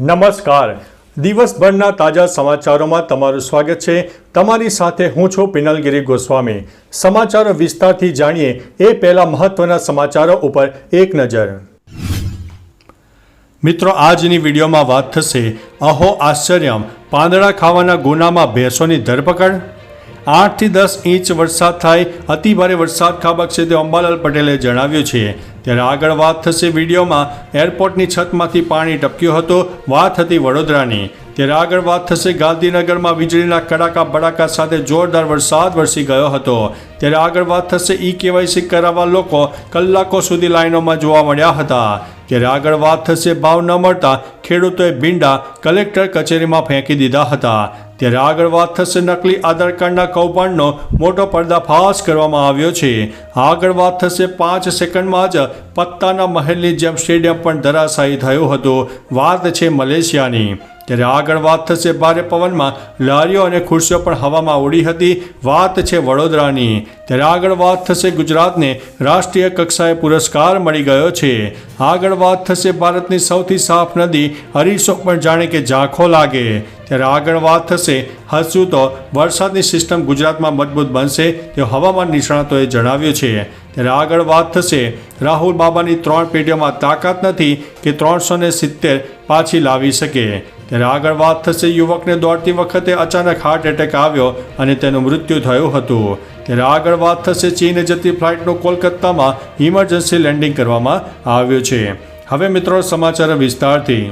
નમસ્કાર. દિવસભરના તાજા સમાચારોમાં તમારું સ્વાગત છે. તમારી સાથે હું છું પિનલગીરી ગોસ્વામી. સમાચારો વિસ્તારથી જાણીએ એ પહેલા મહત્વના સમાચારો ઉપર એક નજર. મિત્રો, આજની વિડીયોમાં વાત થશે અહો આશ્ચર્યમ. પાંદડા ખાવાના ગુનામાં ભેંસોની ધરપકડ? આઠથી દસ ઇંચ વરસાદ થાય અતિભારે વરસાદ ખાબકશે તે અંબાલાલ પટેલે જણાવ્યું છે. ત્યારે આગળ વાત થશે વિડીયોમાં. એરપોર્ટની છતમાંથી પાણી ટપક્યું હતું. વાત હતી વડોદરાની. ત્યારે આગળ વાત થશે ગાંધીનગરમાં વીજળીના કડાકા બડાકા સાથે જોરદાર વરસાદ વરસી ગયો હતો. ત્યારે આગળ વાત થશે ઈ કેવાયસી કરાવવા લોકો કલાકો સુધી લાઈનોમાં જોવા મળ્યા હતા. ત્યારે આગળ વાત થશે ભાવ ન મળતા ખેડૂતોએ ભીંડા કલેક્ટર કચેરીમાં ફેંકી દીધા હતા. ત્યારે આગળ વાત થશે નકલી આધાર કાર્ડના કૌભાંડનો મોટો પર્દાફાશ કરવામાં આવ્યો છે. આગળ વાત થશે પાંચ સેકન્ડમાં જ પત્તાના મહેલની જેમ સ્ટેડિયમ પણ ધરાશાયી થયો હતો. વાત છે મલેશિયાની. ત્યારે આગળ વાત થશે ભારે પવનમાં. લારીઓ અને ખુરશીઓ પણ હવામાં ઉડી હતી. વાત છે વડોદરાની. ત્યારે આગળ વાત થશે ગુજરાતને. રાષ્ટ્રીય કક્ષાએ પુરસ્કાર મળી ગયો છે. આગળ વાત થશે ભારતની સૌથી સાફ નદી. હરીશો પણ જાણે કે ઝાંખો લાગે. ત્યારે આગળ વાત થશે હજુ તો વરસાદની સિસ્ટમ ગુજરાતમાં મજબૂત બનશે તે હવામાન નિષ્ણાતોએ જણાવ્યું છે. ત્યારે આગળ વાત થશે રાહુલ બાબાની ત્રણ પેઢીઓમાં તાકાત નથી કે ત્રણસો ને સિત્તેર પાછી લાવી શકે. ત્યારે આગળ વાત થશે, યુવકને દોડતી વખતે અચાનક હાર્ટ એટેક આવ્યો અને તેનું મૃત્યુ થયું હતું. ત્યારે આગળ વાત થશે, ચીન જતી ફ્લાઇટનું કોલકાતામાં ઇમરજન્સી લેન્ડિંગ કરવામાં આવ્યું છે. હવે મિત્રો, સમાચાર વિસ્તારથી.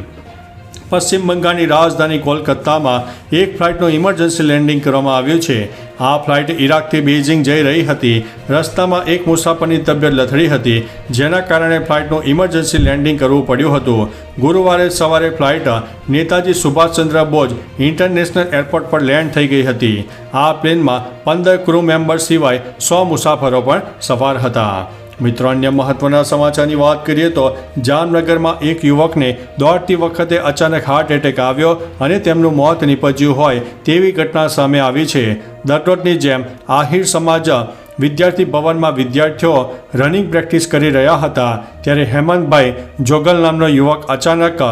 પશ્ચિમ બંગાળની રાજધાની કોલકાતામાં એક ફ્લાઇટનું ઇમરજન્સી લેન્ડિંગ કરવામાં આવ્યું છે. આ ફ્લાઇટ ઇરાકથી બેઇજિંગ જઈ રહી હતી. રસ્તામાં એક મુસાફરની તબિયત લથડી હતી, જેના કારણે ફ્લાઇટનું ઇમરજન્સી લેન્ડિંગ કરવું પડ્યું હતું. ગુરુવારે સવારે flight Netaji Subhashchandra Bose international airport પર લેન્ડ થઈ ગઈ હતી. આ પ્લેનમાં પંદર ક્રૂ મેમ્બર સિવાય સો મુસાફરો પણ સવાર હતા. મિત્રો, અન્ય મહત્વના સમાચારની વાત કરીએ તો જામનગરમાં એક યુવકને દોડતી વખતે અચાનક હાર્ટ એટેક આવ્યો અને તેમનું મોત નીપજ્યું હોય તેવી ઘટના સામે આવી છે. દરરોજની જેમ આહિર સમાજ વિદ્યાર્થી ભવનમાં વિદ્યાર્થીઓ રનિંગ પ્રેક્ટિસ કરી રહ્યા હતા ત્યારે હેમંતભાઈ જોગલ નામનો યુવક અચાનક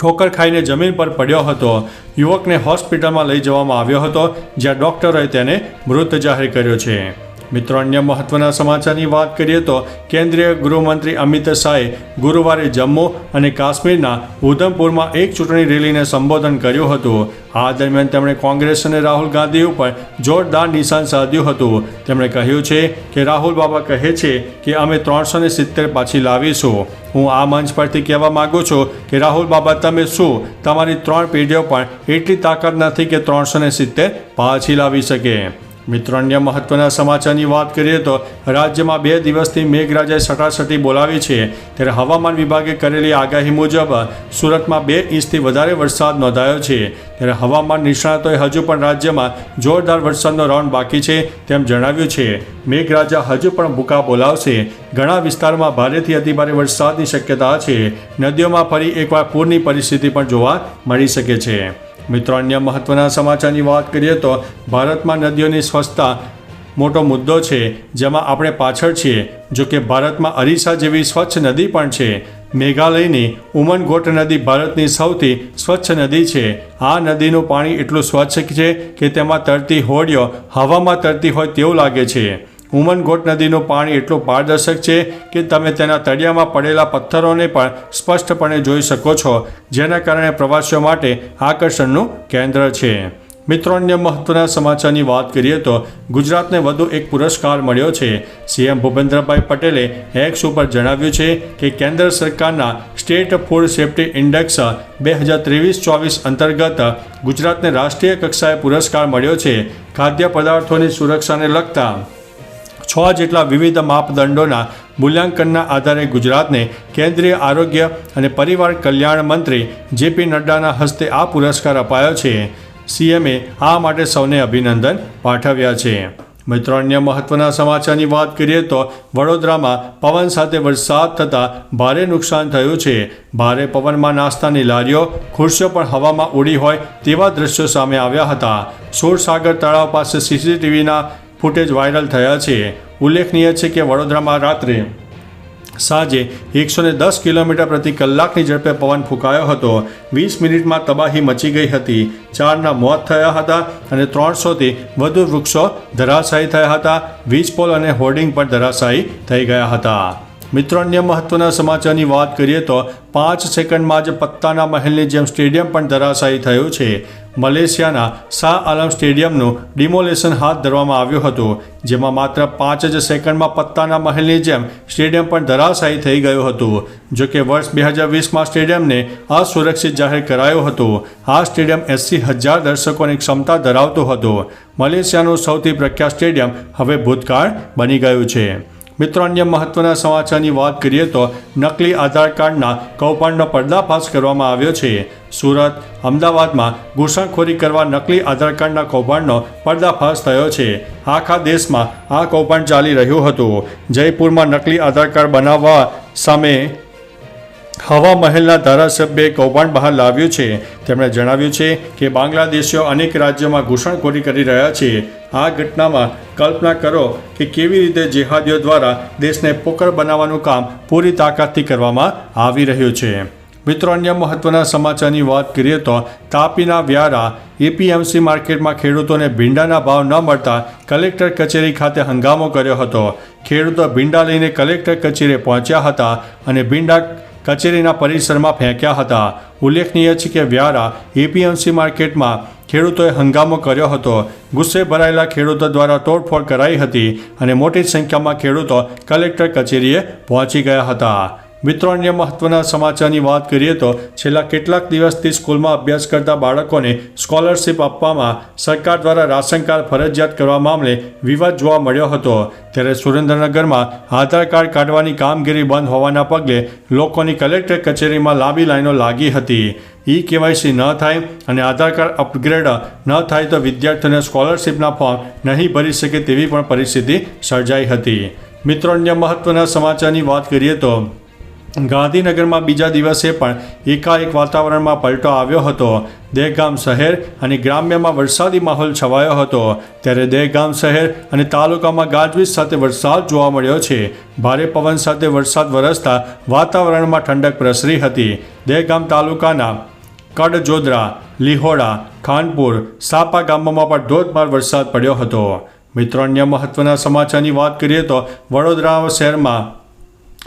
ઠોકર ખાઈને જમીન પર પડ્યો હતો. યુવકને હોસ્પિટલમાં લઈ જવામાં આવ્યો હતો, જ્યાં ડૉક્ટરોએ તેને મૃત જાહેર કર્યો છે. મિત્રો, અન્ય મહત્વના સમાચારની વાત કરીએ તો કેન્દ્રીય ગૃહમંત્રી અમિત શાહે ગુરુવારે જમ્મુ અને કાશ્મીરના ઉધમપુરમાં એક ચૂંટણી રેલીને સંબોધન કર્યું હતું. આ દરમિયાન તેમણે કોંગ્રેસ અને રાહુલ ગાંધી ઉપર જોરદાર નિશાન સાધ્યું હતું. તેમણે કહ્યું છે કે, રાહુલ બાબા કહે છે કે અમે ત્રણસો ને સિત્તેર પાછી લાવીશું. હું આ મંચ પરથી કહેવા માગું છું કે, રાહુલ બાબા, તમે શું તમારી ત્રણ પેઢીઓ પણ એટલી તાકાત નથી કે ત્રણસો ને સિત્તેર પાછી લાવી શકે? મિત્રો, અન્ય મહત્વના સમાચારની વાત કરીએ તો રાજ્યમાં બે દિવસથી મેઘરાજાએ સટાસટી બોલાવી છે. ત્યારે હવામાન વિભાગે કરેલી આગાહી મુજબ સુરતમાં બે ઇંચથી વધારે વરસાદ નોંધાયો છે. ત્યારે હવામાન નિષ્ણાતોએ હજુ પણ રાજ્યમાં જોરદાર વરસાદનો રાઉન્ડ બાકી છે તેમ જણાવ્યું છે. મેઘરાજા હજુ પણ ભૂકા બોલાવશે. ઘણા વિસ્તારોમાં ભારેથી અતિભારે વરસાદની શક્યતા છે. નદીઓમાં ફરી એકવાર પૂરની પરિસ્થિતિ પણ જોવા મળી શકે છે. મિત્રો, અન્ય મહત્વના સમાચારની વાત કરીએ તો ભારતમાં નદીઓની સ્વચ્છતા મોટો મુદ્દો છે, જેમાં આપણે પાછળ છીએ. જો કે ભારતમાં અરીસા જેવી સ્વચ્છ નદી પણ છે. મેઘાલયની ઉમનગોટ નદી ભારતની સૌથી સ્વચ્છ નદી છે. આ નદીનું પાણી એટલું સ્વચ્છ છે કે તેમાં તરતી હોડીઓ હવામાં તરતી હોય તેવું લાગે છે. ઉમનગોટ નદીનું પાણી એટલું પારદર્શક છે કે તમે તેના તળિયામાં પડેલા પથ્થરોને પણ સ્પષ્ટપણે જોઈ શકો છો, જેના કારણે પ્રવાસીઓ માટે આકર્ષણનું કેન્દ્ર છે. મિત્રો, અન્ય મહત્વના સમાચારની વાત કરીએ તો ગુજરાતને વધુ એક પુરસ્કાર મળ્યો છે. સીએમ ભૂપેન્દ્રભાઈ પટેલે એક્સ ઉપર જણાવ્યું છે કે કેન્દ્ર સરકારના સ્ટેટ ફૂડ સેફ્ટી ઇન્ડેક્સ બે હજાર ત્રેવીસ ચોવીસ અંતર્ગત ગુજરાતને રાષ્ટ્રીય કક્ષાએ પુરસ્કાર મળ્યો છે. ખાદ્ય પદાર્થોની સુરક્ષાને લગતા છ જેટલા વિવિધ માપદંડોના મૂલ્યાંકનના આધારે ગુજરાતને કેન્દ્રીય આરોગ્ય અને પરિવાર કલ્યાણ મંત્રી જેપી નડ્ડાના હસ્તે આ પુરસ્કાર અપાયો છે. સીએમએ આ માટે સૌને અભિનંદન પાઠવ્યા છે. મિત્રો, અન્ય મહત્વના સમાચારની વાત કરીએ તો વડોદરામાં પવન સાથે વરસાદ થતાં ભારે નુકસાન થયું છે. ભારે પવનમાં નાસ્તાની લારીઓ, ખુરશીઓ પણ હવામાં ઉડી હોય તેવા દ્રશ્યો સામે આવ્યા હતા. સુરસાગર તળાવ પાસે સીસીટીવીના ફૂટેજ વાયરલ થયા છે. ઉલ્લેખનીય છે કે વડોદરામાં રાત્રે સાંજે એકસો ને દસ કિલોમીટર પ્રતિ કલાકની ઝડપે પવન ફૂંકાયો હતો. વીસ મિનિટમાં તબાહી મચી ગઈ હતી. ચારના મોત થયા હતા અને ત્રણસોથી વધુ વૃક્ષો ધરાશાયી થયા હતા. વીજ પોલ અને હોર્ડિંગ પણ ધરાશાયી થઈ ગયા હતા. મિત્રો, અન્ય મહત્વના સમાચારની વાત કરીએ તો પાંચ સેકન્ડમાં જ પત્તાના મહેલની જેમ સ્ટેડિયમ પણ ધરાશાયી થયું છે. મલેશિયાના શાહ આલમ સ્ટેડિયમનું ડિમોલેશન હાથ ધરવામાં આવ્યું હતું, જેમાં માત્ર પાંચ જ સેકન્ડમાં પત્તાના મહેલની જેમ સ્ટેડિયમ પણ ધરાશાયી થઈ ગયું હતું. જો કે વર્ષ બે હજાર વીસમાં સ્ટેડિયમને અસુરક્ષિત જાહેર કરાયું હતું. આ સ્ટેડિયમ એંસી હજાર દર્શકોની ક્ષમતા ધરાવતું હતું. મલેશિયાનું સૌથી પ્રખ્યાત સ્ટેડિયમ હવે ભૂતકાળ બની ગયું છે. મિત્રો, અન્ય મહત્વના સમાચારની વાત કરીએ તો નકલી આધાર કાર્ડના કૌભાંડનો પર્દાફાશ કરવામાં આવ્યો છે. સુરત, અમદાવાદમાં ઘૂસણખોરી કરવા નકલી આધાર કાર્ડના કૌભાંડનો પર્દાફાશ થયો છે. આખા દેશમાં આ કૌભાંડ ચાલી રહ્યું હતું. જયપુરમાં નકલી આધાર કાર્ડ બનાવવા સામે હવા મહેલના ધારાસભ્યે કૌભાંડ બહાર લાવ્યું છે. તેમણે જણાવ્યું છે કે બાંગ્લાદેશીઓ અનેક રાજ્યોમાં ઘૂસણખોરી કરી રહ્યા છે. આ ઘટનામાં કલ્પના કરો કે કેવી રીતે જેહાદીઓ દ્વારા દેશને પોકળ બનાવવાનું કામ પૂરી તાકાતથી કરવામાં આવી રહ્યું છે. મિત્રો, અન્ય મહત્વના સમાચારની વાત કરીએ તો તાપીના વ્યારા એપીએમસી માર્કેટમાં ખેડૂતોને ભીંડાના ભાવ ન મળતા કલેક્ટર કચેરી ખાતે હંગામો કર્યો હતો. ખેડૂતો ભીંડા લઈને કલેક્ટર કચેરીએ પહોંચ્યા હતા અને ભીંડા કચેરીના પરિસરમાં ફેંક્યા હતા. ઉલ્લેખનીય છે કે વ્યારા એપીએમસી માર્કેટમાં ખેડૂતોએ હંગામો કર્યો હતો. ગુસ્સે ભરાયેલા ખેડૂતો દ્વારા તોડફોડ કરાઈ હતી અને મોટી સંખ્યામાં ખેડૂતો કલેક્ટર કચેરીએ પહોંચી ગયા હતા. મિત્રો, અન્ય મહત્વના સમાચારની વાત કરીએ તો છેલ્લા કેટલાક દિવસથી સ્કૂલમાં અભ્યાસ કરતા બાળકોને સ્કોલરશિપ આપવામાં સરકાર દ્વારા રાશન કાર્ડ ફરજિયાત કરવા મામલે વિવાદ જોવા મળ્યો હતો. ત્યારે સુરેન્દ્રનગરમાં આધાર કાર્ડ કાઢવાની કામગીરી બંધ હોવાના પગલે લોકોની કલેક્ટર કચેરીમાં લાંબી લાઈનો લાગી હતી. ઈ કેવાયસી ન થાય અને આધાર કાર્ડ અપગ્રેડ ન થાય તો વિદ્યાર્થીઓને સ્કોલરશિપના ફોર્મ નહીં ભરી શકે તેવી પણ પરિસ્થિતિ સર્જાઈ હતી. મિત્રો, અન્ય મહત્વના સમાચારની વાત કરીએ તો ગાંધીનગરમાં બીજા દિવસે પણ એકાએક વાતાવરણમાં પલટો આવ્યો હતો. દહેગામ શહેર અને ગ્રામ્યમાં વરસાદી માહોલ છવાયો હતો. ત્યારે દહેગામ શહેર અને તાલુકામાં ગાજવીજ સાથે વરસાદ જોવા મળ્યો છે. ભારે પવન સાથે વરસાદ વરસતા વાતાવરણમાં ઠંડક પ્રસરી હતી. દહેગામ તાલુકાના કડજોદરા, લિહોડા, ખાનપુર, સાપા ગામોમાં પણ ધોધમાર વરસાદ પડ્યો હતો. મિત્રો, અન્ય મહત્વના સમાચારની વાત કરીએ તો વડોદરા શહેરમાં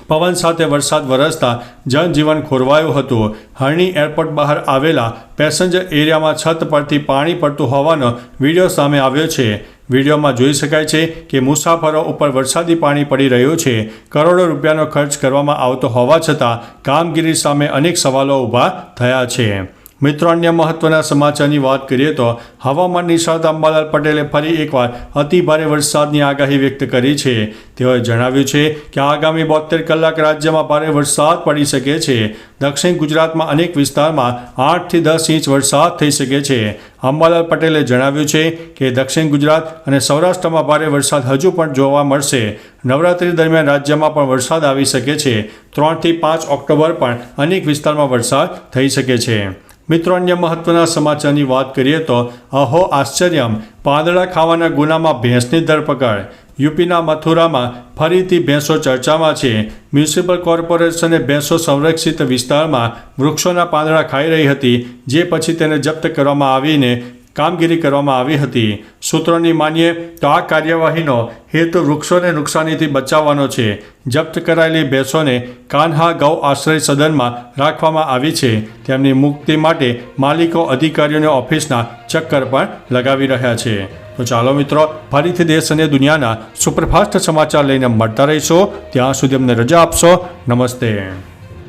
પવન સાથે વરસાદ વરસતા જનજીવન ખોરવાયું હતું. હરણી એરપોર્ટ બહાર આવેલા પેસેન્જર એરિયામાં છત પરથી પાણી પડતું હોવાનો વીડિયો સામે આવ્યો છે. વિડીયોમાં જોઈ શકાય છે કે મુસાફરો ઉપર વરસાદી પાણી પડી રહ્યું છે. કરોડો રૂપિયાનો ખર્ચ કરવામાં આવતો હોવા છતાં કામગીરી સામે અનેક સવાલો ઊભા થયા છે. મિત્રો, અન્ય મહત્વના સમાચારની વાત કરીએ તો હવામાન નિષ્ણાત અંબાલાલ પટેલે ફરી એકવાર અતિ ભારે વરસાદની આગાહી વ્યક્ત કરી છે. તેઓએ જણાવ્યું છે કે આગામી બોતેર કલાક રાજ્યમાં ભારે વરસાદ પડી શકે છે. દક્ષિણ ગુજરાતમાં અનેક વિસ્તારમાં આઠથી દસ ઇંચ વરસાદ થઈ શકે છે. અંબાલાલ પટેલે જણાવ્યું છે કે દક્ષિણ ગુજરાત અને સૌરાષ્ટ્રમાં ભારે વરસાદ હજુ પણ જોવા મળશે. નવરાત્રી દરમિયાન રાજ્યમાં પણ વરસાદ આવી શકે છે. ત્રણથી પાંચ ઓક્ટોબર પણ અનેક વિસ્તારમાં વરસાદ થઈ શકે છે. મિત્રો, અન્ય મહત્વના સમાચારની વાત કરીએ તો અહો આશ્ચર્યમ. પાંદડા ખાવાના ગુનામાં ભેંસની ધરપકડ. યુપીના મથુરામાં ફરીથી ભેંસો ચર્ચામાં છે. મ્યુનિસિપલ કોર્પોરેશને ભેંસો સંરક્ષિત વિસ્તારમાં વૃક્ષોના પાંદડા ખાઈ રહી હતી, જે પછી તેને જપ્ત કરવામાં આવીને કામગીરી કરવામાં આવી હતી. સૂત્રોની માનીએ તો આ કાર્યવાહીનો હેતુ વૃક્ષોને નુકસાનીથી બચાવવાનો છે. જપ્ત કરાયેલી ભેંસોને કાન્હા ગૌ આશ્રય સદનમાં રાખવામાં આવી છે. તેમની મુક્તિ માટે માલિકો અધિકારીઓને ઓફિસના ચક્કર પણ લગાવી રહ્યા છે. તો ચાલો મિત્રો, ફરીથી દેશ અને દુનિયાના સુપરફાસ્ટ સમાચાર લઈને મળતા રહીશો. ત્યાં સુધી અમને રજા આપશો. નમસ્તે.